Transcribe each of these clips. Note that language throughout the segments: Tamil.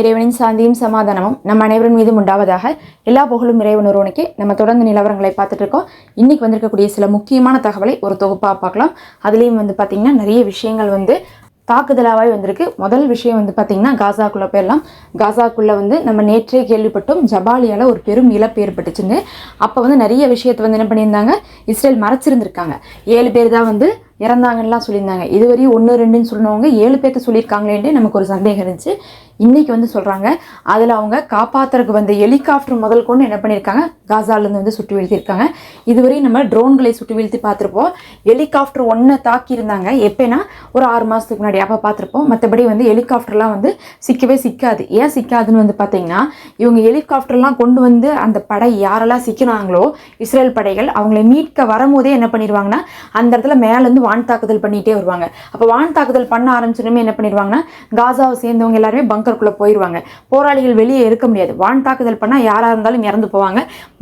இறைவனின் சாந்தியும் சமாதானமும் நம்ம அனைவரின் மீதும் உண்டாவதாக எல்லா புகழும் இறைவன் ஒருவனுக்கு நம்ம தொடர்ந்து நிலவரங்களை பார்த்துட்டு இருக்கோம். இன்னைக்கு வந்திருக்கக்கூடிய சில முக்கியமான தகவலை ஒரு தொகுப்பாக பார்க்கலாம். அதுலேயும் வந்து பார்த்திங்கன்னா நிறைய விஷயங்கள் வந்து தாக்குதலாகவே வந்திருக்கு. முதல் விஷயம் வந்து பார்த்திங்கன்னா காசாக்குள்ளே போயிடலாம். காசாக்குள்ளே வந்து நம்ம நேற்றே கேள்விப்பட்டோம். ஜபாலியால் ஒரு பெரும் இழப்பு ஏற்பட்டுச்சுன்னு. அப்போ வந்து நிறைய விஷயத்தை வந்து என்ன பண்ணியிருந்தாங்க? இஸ்ரேல் மறைச்சிருந்திருக்காங்க. ஏழு பேர் தான் வந்து இறந்தாங்கலாம் சொல்லியிருந்தாங்க. இதுவரையும் ஒன்று ரெண்டுன்னு சொன்னவங்க ஏழு பேர்த்த சொல்லியிருக்காங்களேன்ட்டு நமக்கு ஒரு சந்தேகம் இருந்துச்சு. இன்றைக்கி வந்து சொல்கிறாங்க அதில் அவங்க காப்பாத்துறதுக்கு வந்த ஹெலிகாப்டர் முதல் கொண்டு என்ன பண்ணியிருக்காங்க? காசாலேருந்து வந்து சுட்டு வீழ்த்திருக்காங்க இதுவரையும் நம்ம ட்ரோன்களை சுட்டு வீழ்த்தி பார்த்துருப்போம். ஹெலிகாப்டர் ஒன்றை தாக்கியிருந்தாங்க. எப்போனா ஒரு ஆறு மாதத்துக்கு முன்னாடி. அப்போ பார்த்துருப்போம். மற்றபடி வந்து ஹெலிகாப்டர்லாம் வந்து சிக்கவே சிக்காது. ஏன் சிக்காதுன்னு வந்து பார்த்தீங்கன்னா இவங்க ஹெலிகாப்டர்லாம் கொண்டு வந்து அந்த படை யாரெல்லாம் சிக்கினாங்களோ இஸ்ரேல் படைகள் அவங்களை மீட்க வரும்போதே என்ன பண்ணிடுவாங்கன்னா அந்த இடத்துல மேலேருந்து வான் தாக்குதல் பண்ணிகிட்டே வருவாங்க. அப்போ வான் தாக்குதல் பண்ண ஆரம்பிச்சதுமே என்ன பண்ணிடுவாங்கன்னா காசாவை சேர்ந்தவங்க எல்லாருமே பங்கருக்குள்ளே போயிடுவாங்க போராளிகள் வெளியே இருக்க முடியாது. வான் தாக்குதல் பண்ணால் யாராக இருந்தாலும் இறந்து போவாங்க.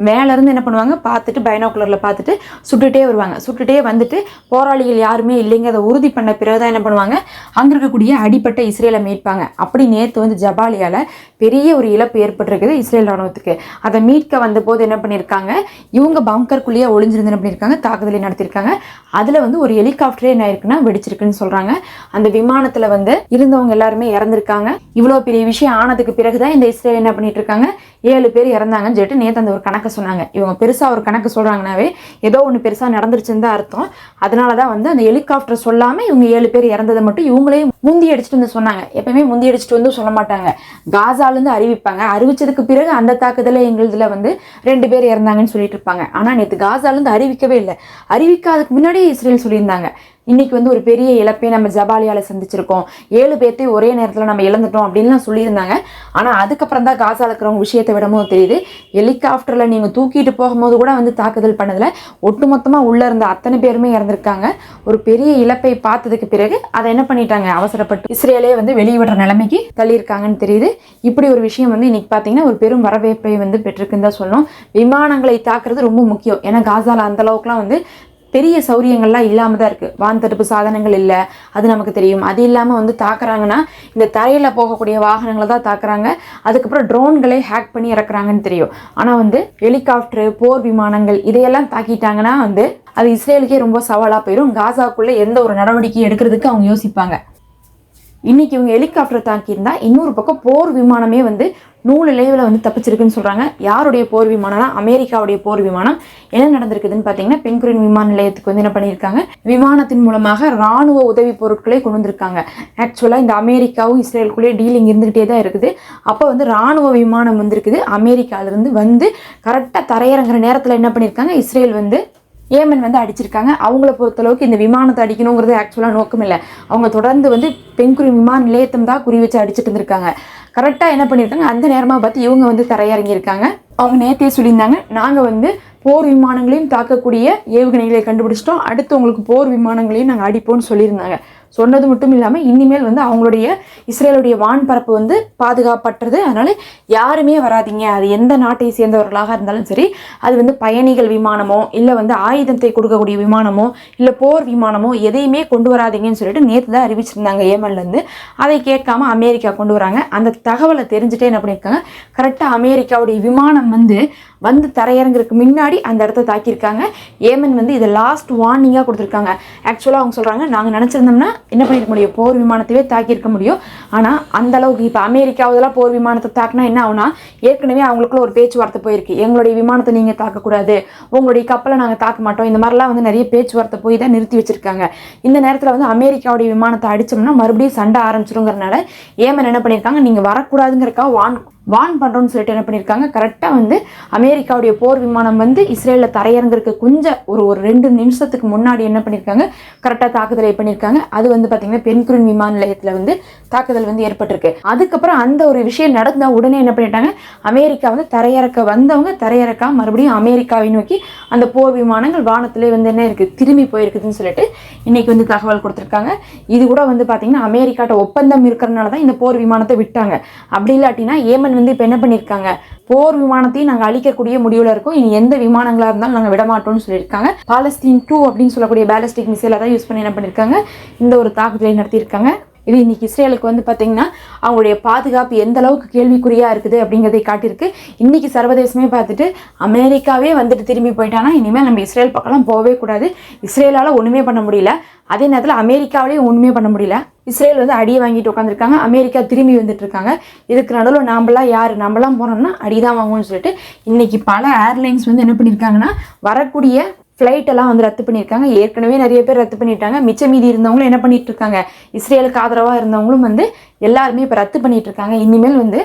மேலேருந்து என்ன பண்ணுவாங்க? பார்த்துட்டு பைனாக்குலரில் பார்த்துட்டு சுட்டுட்டே வருவாங்க. சுட்டுட்டே வந்துட்டு போராளிகள் யாருமே இல்லைங்க. அதை உறுதி பண்ண பிறகு தான் என்ன பண்ணுவாங்க? அங்கே இருக்கக்கூடிய அடிப்பட்ட இஸ்ரேலை மீட்பாங்க. அப்படி நேற்று வந்து ஜபாலியால் பெரிய ஒரு இழப்பு ஏற்பட்டிருக்குது இஸ்ரேல் ராணுவத்துக்கு. அதை மீட்க வந்தபோது என்ன பண்ணியிருக்காங்க? இவங்க பங்கருக்குள்ளேயே ஒளிஞ்சிருந்து என்ன பண்ணியிருக்காங்க? தாக்குதலை நடத்தியிருக்காங்க. அதில் வந்து ஒரு ஹெலிகாப்டரே என்ன ஆயிருக்குன்னா வெடிச்சிருக்குன்னு சொல்கிறாங்க அந்த விமானத்தில் வந்து இருந்தவங்க எல்லாருமே இறந்துருக்காங்க. இவ்வளோ பெரிய விஷயம் ஆனதுக்கு பிறகு தான் இந்த இஸ்ரேல் என்ன பண்ணிட்டு இருக்காங்க? ஏழு பேர் இறந்தாங்கன்னு சொல்லிட்டு நேற்று அந்த ஒரு கணக்கை சொன்னாங்க. இவங்க பெருசாக ஒரு கணக்கு சொல்கிறாங்கனாவே ஏதோ ஒன்று பெருசாக நடந்துருச்சுன்னு தான் அர்த்தம். அதனால தான் வந்து அந்த ஹெலிகாப்டர் சொல்லாமல் இவங்க ஏழு பேர் இறந்ததை மட்டும் இவங்களே முந்தி அடிச்சுட்டு வந்து சொன்னாங்க. எப்பவுமே முந்தி அடிச்சுட்டு வந்து சொல்ல மாட்டாங்க. காசாலேருந்து அறிவிப்பாங்க. அறிவிச்சதுக்கு பிறகு அந்த தாக்குதலில் எங்களுதுல வந்து ரெண்டு பேர் இறந்தாங்கன்னு சொல்லிட்டு இருப்பாங்க. ஆனால் நேற்று காசாலேருந்து அறிவிக்கவே இல்லை. அறிவிக்காததுக்கு முன்னாடியே இஸ்ரேல் சொல்லியிருந்தாங்க. இன்னைக்கு வந்து ஒரு பெரிய இழப்பை நம்ம ஜபாலியால சந்திச்சிருக்கோம். ஏழு பேர்த்தையும் ஒரே நேரத்தில் நம்ம இழந்துட்டோம் அப்படின்லாம் சொல்லியிருந்தாங்க. ஆனால் அதுக்கப்புறம் தான் காசால இருக்கிறவங்க விஷயத்தை விடவும் தெரியுது. ஹெலிகாப்டரில் நீங்கள் தூக்கிட்டு போகும்போது கூட வந்து தாக்குதல் பண்ணதில் ஒட்டுமொத்தமாக உள்ளே இருந்த அத்தனை பேருமே இறந்துருக்காங்க. ஒரு பெரிய இழப்பை பார்த்ததுக்கு பிறகு அதை என்ன பண்ணிட்டாங்க? அவசரப்பட்டு இஸ்ரேலே வந்து வெளியிடுற நிலைமைக்கு தள்ளியிருக்காங்கன்னு தெரியுது. இப்படி ஒரு விஷயம் வந்து இன்றைக்கி பார்த்தீங்கன்னா ஒரு பெரும் வரவேற்பை வந்து பெற்றிருக்குன்னு தான் சொல்லணும். விமானங்களை தாக்குறது ரொம்ப முக்கியம். ஏன்னா காசாவில் அந்த அளவுக்குலாம் வந்து பெரிய சௌரியங்கள்லாம் இல்லாமல் தான் இருக்குது வான்தடுப்பு சாதனங்கள் இல்லை. அது நமக்கு தெரியும். அது இல்லாமல் வந்து தாக்குறாங்கன்னா இந்த தரையில் போகக்கூடிய வாகனங்களை தான் தாக்குறாங்க. அதுக்கப்புறம் ட்ரோன்களே ஹேக் பண்ணி இறக்குறாங்கன்னு தெரியும். ஆனால் வந்து ஹெலிகாப்டர் போர் விமானங்கள் இதையெல்லாம் தாக்கிட்டாங்கன்னா வந்து அது இஸ்ரேலுக்கே ரொம்ப சவாலாக போயிடும். காசாக்குள்ளே எந்த ஒரு நடவடிக்கை எடுக்கிறதுக்கு அவங்க யோசிப்பாங்க. இன்றைக்கி இவங்க ஹெலிகாப்டர் தாக்கியிருந்தால் இன்னொரு பக்கம் போர் விமானமே வந்து நூறு லேவில் வந்து தப்பிச்சிருக்குன்னு சொல்கிறாங்க யாருடைய போர் விமானம்னா அமெரிக்காவுடைய போர் விமானம். என்ன நடந்திருக்குதுன்னு பார்த்தீங்கன்னா பெண்குரின் விமான நிலையத்துக்கு வந்து என்ன பண்ணியிருக்காங்க? விமானத்தின் மூலமாக ராணுவ உதவி பொருட்களை கொண்டு வந்திருக்காங்க. ஆக்சுவலாக இந்த அமெரிக்காவும் இஸ்ரேலுக்குள்ளேயே டீலிங் இருந்துகிட்டே தான் இருக்குது. அப்போ வந்து ராணுவ விமானம் வந்திருக்குது. அமெரிக்காவிலேருந்து வந்து கரெக்டாக தரையிறங்குற நேரத்தில் என்ன பண்ணியிருக்காங்க? இஸ்ரேல் வந்து ஏமன் வந்து அடிச்சிருக்காங்க. அவங்கள பொறுத்தளவுக்கு இந்த விமானத்தை அடிக்கணுங்கிறது ஆக்சுவலாக நோக்கம் இல்லை. அவங்க தொடர்ந்து வந்து பெண்குறி விமான நிலையத்தம் தான் குறி வச்சு அடிச்சிட்டு இருந்திருக்காங்க. கரெக்டாக என்ன பண்ணியிருக்காங்க அந்த நேரமாக பார்த்து இவங்க வந்து தரையிறங்கியிருக்காங்க. அவங்க நேற்றே சொல்லியிருந்தாங்க நாங்கள் வந்து போர் விமானங்களையும் தாக்கக்கூடிய ஏவுகணைகளை கண்டுபிடிச்சிட்டோம். அடுத்து உங்களுக்கு போர் விமானங்களையும் நாங்கள் அடிப்போம்னு சொல்லியிருந்தாங்க. சொன்னது மட்டும் இல்லாமல் இனிமேல் வந்து அவங்களுடைய இஸ்ரேலுடைய வான்பரப்பு வந்து பாதுகாப்பற்றது. அதனால் யாருமே வராதீங்க. அது எந்த நாட்டை சேர்ந்தவர்களாக இருந்தாலும் சரி அது வந்து பயணிகள் விமானமோ இல்லை வந்து ஆயுதத்தை கொடுக்கக்கூடிய விமானமோ இல்லை போர் விமானமோ எதையுமே கொண்டு வராதீங்கன்னு சொல்லிட்டு நேற்று தான் அறிவிச்சிருந்தாங்க ஏமன்லேருந்து அதை கேட்காம அமெரிக்கா கொண்டு வராங்க. அந்த தகவலை தெரிஞ்சுட்டே என்ன பண்ணியிருக்காங்க? கரெக்டாக அமெரிக்காவுடைய விமானம் வந்து வந்து தரையிறங்குறதுக்கு முன்னாடி அந்த இடத்த தாக்கியிருக்காங்க. ஏமன் வந்து இதை லாஸ்ட் வார்னிங்காக கொடுத்துருக்காங்க. ஆக்சுவலாக அவங்க சொல்கிறாங்க நாங்கள் நினச்சிருந்தோம்னா என்ன பண்ணியிருக்க முடியும்? போர் விமானத்தையே தாக்கியிருக்க முடியும். ஆனால் அந்த அளவுக்கு இப்போ அமெரிக்காவதெல்லாம் போர் விமானத்தை தாக்குனா என்ன ஆகுனா ஏற்கனவே அவங்களுக்குள்ள ஒரு பேச்சுவார்த்தை போயிருக்கு. எங்களுடைய விமானத்தை நீங்கள் தாக்கக்கூடாது. உங்களுடைய கப்பலை நாங்கள் தாக்க மாட்டோம். இந்த மாதிரிலாம் வந்து நிறைய பேச்சுவார்த்தை போய் தான் நிறுத்தி வச்சுருக்காங்க. இந்த நேரத்தில் வந்து அமெரிக்காவுடைய விமானத்தை அடித்தோம்னா மறுபடியும் சண்டை ஆரம்பிச்சிருங்கிறனால ஏமன் என்ன பண்ணியிருக்காங்க? நீங்கள் வரக்கூடாதுங்கிறக்காக வான் வான் பண்ணுறோன்னு சொல்லிட்டு என்ன பண்ணியிருக்காங்க கரெக்டாக வந்து அமெரிக்காவுடைய போர் விமானம் வந்து இஸ்ரேலில் தரையிறங்கிறதுக்கு கொஞ்சம் ஒரு ஒரு ரெண்டு நிமிஷத்துக்கு முன்னாடி என்ன பண்ணியிருக்காங்க கரெக்டாக தாக்குதலை பண்ணியிருக்காங்க அது வந்து பார்த்திங்கன்னா பெண்குரின் விமான நிலையத்தில் வந்து தாக்குதல் வந்து ஏற்பட்டிருக்கு. அதுக்கப்புறம் அந்த ஒரு விஷயம் நடந்தால் உடனே என்ன பண்ணிட்டாங்க? அமெரிக்கா வந்து தரையிறக்க வந்தவங்க தரையிறக்கா மறுபடியும் அமெரிக்காவை நோக்கி அந்த போர் விமானங்கள் வானத்திலே வந்து என்ன இருக்குது திரும்பி போயிருக்குதுன்னு சொல்லிட்டு இன்றைக்கி வந்து தகவல் கொடுத்துருக்காங்க. இது கூட வந்து பார்த்திங்கன்னா அமெரிக்காட்ட ஒப்பந்தம் இருக்கிறனால தான் இந்த போர் விமானத்தை விட்டாங்க. அப்படி இல்லாட்டினா ஏமன் வந்து இப்போ என்ன பண்ணியிருக்காங்க போர் விமானத்தையும் நாங்கள் அழிக்கக்கூடிய முடிவில் இருக்கோம். இனி எந்த விமானங்களாக இருந்தாலும் நாங்கள் விடமாட்டோம்னு சொல்லியிருக்காங்க. பாலஸ்தீன் டூ அப்படின்னு சொல்லக்கூடிய பேலஸ்டிக் மிசைலாக தான் யூஸ் பண்ணி என்ன பண்ணியிருக்காங்க இந்த ஒரு தாக்குதலை நடத்தியிருக்காங்க. இது இன்னைக்கு இஸ்ரேலுக்கு வந்து பார்த்திங்கன்னா அவங்களுடைய பாதுகாப்பு எந்த அளவுக்கு கேள்விக்குறியாக இருக்குது அப்படிங்கிறதை காட்டியிருக்கு. இன்றைக்கி சர்வதேசமே பார்த்துட்டு அமெரிக்காவே வந்துட்டு திரும்பி போயிட்டானா இனிமேல் நம்ம இஸ்ரேல் பக்கம்லாம் போகவே கூடாது. இஸ்ரேலால் ஒன்றுமே பண்ண முடியல. அதே நேரத்தில் அமெரிக்காவிலேயும் ஒன்றுமே பண்ண முடியல. இஸ்ரேல் வந்து அடியை வாங்கிட்டு உட்காந்துருக்காங்க அமெரிக்கா திரும்பி வந்துட்டு இருக்காங்க இதுக்கு நடுவில் நாம்பளாம் யார்? நம்மளாம் போனோம்னா அடி தான் வாங்குவோம்னு சொல்லிட்டு இன்றைக்கி பல ஏர்லைன்ஸ் வந்து என்ன பண்ணியிருக்காங்கன்னா வரக்கூடிய ஃப்ளைட்டெல்லாம் வந்து ரத்து பண்ணியிருக்காங்க. ஏற்கனவே நிறைய பேர் ரத்து பண்ணிட்டாங்க. மிச்ச மீதி இருந்தவங்களும் என்ன பண்ணிட்டு இருக்காங்க இஸ்ரேலுக்கு ஆதரவாக இருந்தவங்களும் வந்து எல்லாருமே இப்போ ரத்து பண்ணிட்டு இருக்காங்க இனிமேல் வந்து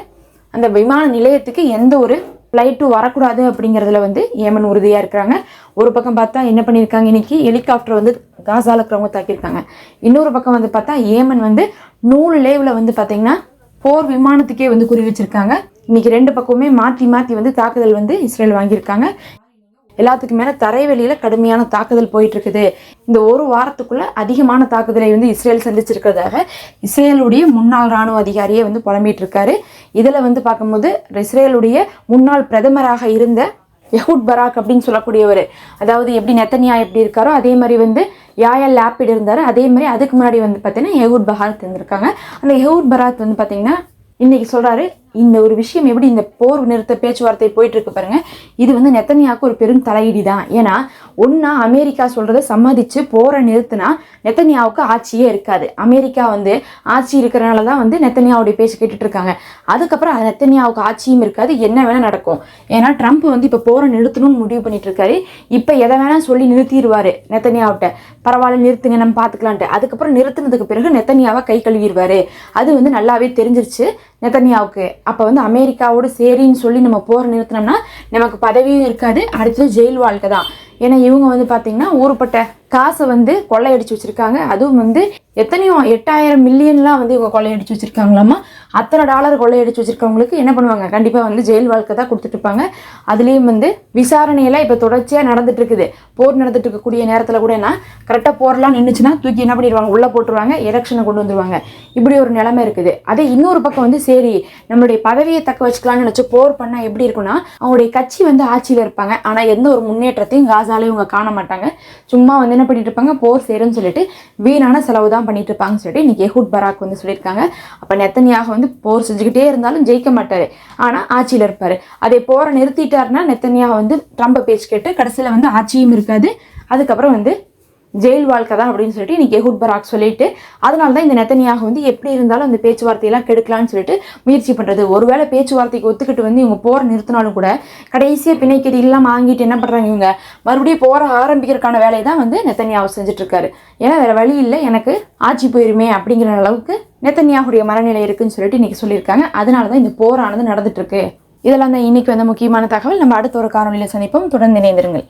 அந்த விமான நிலையத்துக்கு எந்த ஒரு ஃப்ளைட்டும் வரக்கூடாது அப்படிங்கிறதுல வந்து ஏமன் உறுதியாக இருக்கிறாங்க. ஒரு பக்கம் பார்த்தா என்ன பண்ணியிருக்காங்க? இன்னைக்கு ஹெலிகாப்டர் வந்து காசால இருக்கிறவங்க தாக்கியிருக்காங்க. இன்னொரு பக்கம் வந்து பார்த்தா ஏமன் வந்து நூறு லேவில் வந்து பார்த்தீங்கன்னா போர் விமானத்துக்கே வந்து குறி வச்சிருக்காங்க. இன்னைக்கு ரெண்டு பக்கமுமே மாற்றி மாற்றி வந்து தாக்குதல் வந்து இஸ்ரேல் வாங்கியிருக்காங்க. எல்லாத்துக்கும் மேலே தரைவெளியில் கடுமையான தாக்குதல் போயிட்டுருக்குது. இந்த ஒரு வாரத்துக்குள்ளே அதிகமான தாக்குதலை வந்து இஸ்ரேல் சந்திச்சிருக்கிறதாக இஸ்ரேலுடைய முன்னாள் ராணுவ அதிகாரியே வந்து புலம்பிட்டு இருக்காரு இதில் வந்து பார்க்கும்போது இஸ்ரேலுடைய முன்னாள் பிரதமராக இருந்த யஹூட் பராக் அப்படின்னு சொல்லக்கூடியவர். அதாவது எப்படி நெத்தனியா எப்படி இருக்காரோ அதே மாதிரி வந்து யாயல் லேப்பிட் இருந்தார். அதே மாதிரி அதுக்கு முன்னாடி வந்து பார்த்தீங்கன்னா யஹூட் பராத் இருந்திருக்காங்க. அந்த யஹூட் பராத் வந்து பார்த்தீங்கன்னா இன்னைக்கு சொல்கிறாரு இந்த ஒரு விஷயம் எப்படி இந்த போர் நிறுத்த பேச்சுவார்த்தை போயிட்டு இருக்கு பாருங்க. இது வந்து நெத்தனியாவுக்கு ஒரு பெரும் தலையீடி தான் ஏன்னா ஒன்றா அமெரிக்கா சொல்கிறத சம்மதிச்சு போரை நிறுத்தினா நெத்தனியாவுக்கு ஆட்சியே இருக்காது. அமெரிக்கா வந்து ஆட்சி இருக்கிறனால தான் வந்து நெத்தனியாவுடைய பேச்சு கேட்டுட்டு இருக்காங்க. அதுக்கப்புறம் அது நெத்தனியாவுக்கு ஆட்சியும் இருக்காது. என்ன வேணால் நடக்கும். ஏன்னா ட்ரம்ப் வந்து இப்போ போரை நிறுத்தணும்னு முடிவு பண்ணிட்டு இருக்காரு இப்போ எதை வேணால் சொல்லி நிறுத்திடுவார் நெத்தனியாவிட்ட. பரவாயில்ல நிறுத்துங்க நம்ம பார்த்துக்கலான்ட்டு அதுக்கப்புறம் நிறுத்தினதுக்கு பிறகு நெத்தனியாவை கை கழுவிடுவார். அது வந்து நல்லாவே தெரிஞ்சிருச்சு நெத்தனியாவுக்கு. அப்போ வந்து அமெரிக்காவோட சரின்னு சொல்லி நம்ம போரை நிறுத்தினோம்னா நமக்கு பதவியும் இருக்காது. அடுத்தது ஜெயில் வாழ்க்கை தான். ஏன்னா இவங்க வந்து பார்த்தீங்கன்னா ஊருப்பட்ட காசை வந்து கொள்ளையடிச்சு வச்சுருக்காங்க. அதுவும் வந்து எத்தனையோ எட்டாயிரம் மில்லியன்லாம் வந்து இவங்க கொள்ளையடிச்சு வச்சிருக்காங்களாமா? அத்தனை டாலர் கொள்ளையடிச்சு வச்சிருக்கவங்களுக்கு என்ன பண்ணுவாங்க? கண்டிப்பாக வந்து ஜெயில் வாழ்க்கை தான் கொடுத்துட்ருப்பாங்க அதுலேயும் வந்து விசாரணையெல்லாம் இப்போ தொடர்ச்சியாக நடந்துட்டு இருக்குது. போர் நடந்துட்டு இருக்கக்கூடிய நேரத்தில் கூட என்ன? கரெக்டாக போர்லாம் நின்றுச்சுன்னா தூக்கி என்ன பண்ணிடுவாங்க? உள்ளே போட்டுருவாங்க எலெக்ஷனை கொண்டு வந்துருவாங்க. இப்படி ஒரு நிலைமை இருக்குது. அதே இன்னொரு பக்கம் வந்து சரி நம்மளுடைய பதவியை தக்க வச்சுக்கலாம்னு நினச்சி போர் பண்ணால் எப்படி இருக்கும்னா அவங்களுடைய கட்சி வந்து ஆட்சியில் இருப்பாங்க. ஆனால் எந்த ஒரு முன்னேற்றத்தையும் காசாலையும் இவங்க காண மாட்டாங்க. சும்மா வந்து என்ன பண்ணிட்டு இருப்பாங்க போர் சேரும்னு சொல்லிட்டு வீணான செலவு தான் பண்ணிட்டு இருப்பாங்கன்னு சொல்லிட்டு இன்னைக்கு எஹூட் பராக் வந்து சொல்லியிருக்காங்க. அப்போ நெத்தனியாக வந்து போர் செஞ்சுக்கிட்டே இருந்தாலும் ஜெயிக்க மாட்டார். ஆனால் ஆட்சியில் இருப்பார். அதே போரை நிறுத்திட்டாருன்னா நெத்தனியாக வந்து ட்ரம்ப பேச்சு கேட்டு கடைசியில் வந்து ஆட்சியும் இருக்காது. அதுக்கப்புறம் வந்து ஜெயில் வாழ்க்கை தான் அப்படின்னு சொல்லிட்டு இன்னைக்கு ஹுட் பராக் சொல்லிட்டு அதனால தான் இந்த நெத்தனியாக வந்து எப்படி இருந்தாலும் அந்த பேச்சுவார்த்தையெல்லாம் கெடுக்கலான்னு சொல்லிட்டு முயற்சி பண்ணுறது ஒருவேளை பேச்சுவார்த்தைக்கு ஒத்துக்கிட்டு வந்து இவங்க போரை நிறுத்தினாலும் கூட கடைசியாக பிணைக்கடி இல்லாமல் வாங்கிட்டு என்ன பண்ணுறாங்க இவங்க? மறுபடியும் போற ஆரம்பிக்கிறதுக்கான வேலையை தான் வந்து நெத்தனியாவை செஞ்சுட்டு இருக்காரு ஏன்னா வேற வழி இல்லை எனக்கு ஆட்சி போயிருமே அப்படிங்கிற அளவுக்கு நெத்தனியாவுடைய மனநிலை இருக்குன்னு சொல்லிட்டு இன்றைக்கி சொல்லியிருக்காங்க. அதனால தான் இந்த போரானது நடந்துட்டு இருக்கு இதெல்லாம் தான் இன்னைக்கு வந்த முக்கியமான தகவல். நம்ம அடுத்த ஒரு காணொலியில் சந்திப்போம். தொடர்ந்து இணைந்திருங்கள்.